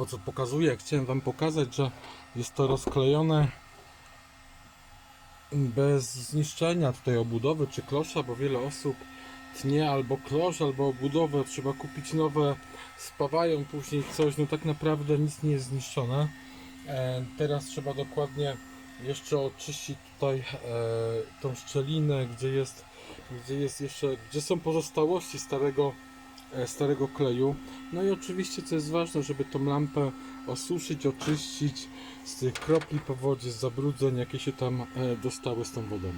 Po co pokazuję? Chciałem Wam pokazać, że jest to rozklejone bez zniszczenia tutaj obudowy czy klosza, bo wiele osób tnie albo klosz, albo obudowę, trzeba kupić nowe, spawają później coś, no tak naprawdę nic nie jest zniszczone. E, teraz trzeba dokładnie jeszcze oczyścić tutaj e, tą szczelinę, gdzie jest, gdzie jest jeszcze, gdzie są pozostałości starego, starego kleju. No i oczywiście, co jest ważne, żeby tą lampę osuszyć, oczyścić z tych kropli po wodzie, z zabrudzeń, jakie się tam e, dostały z tą wodą.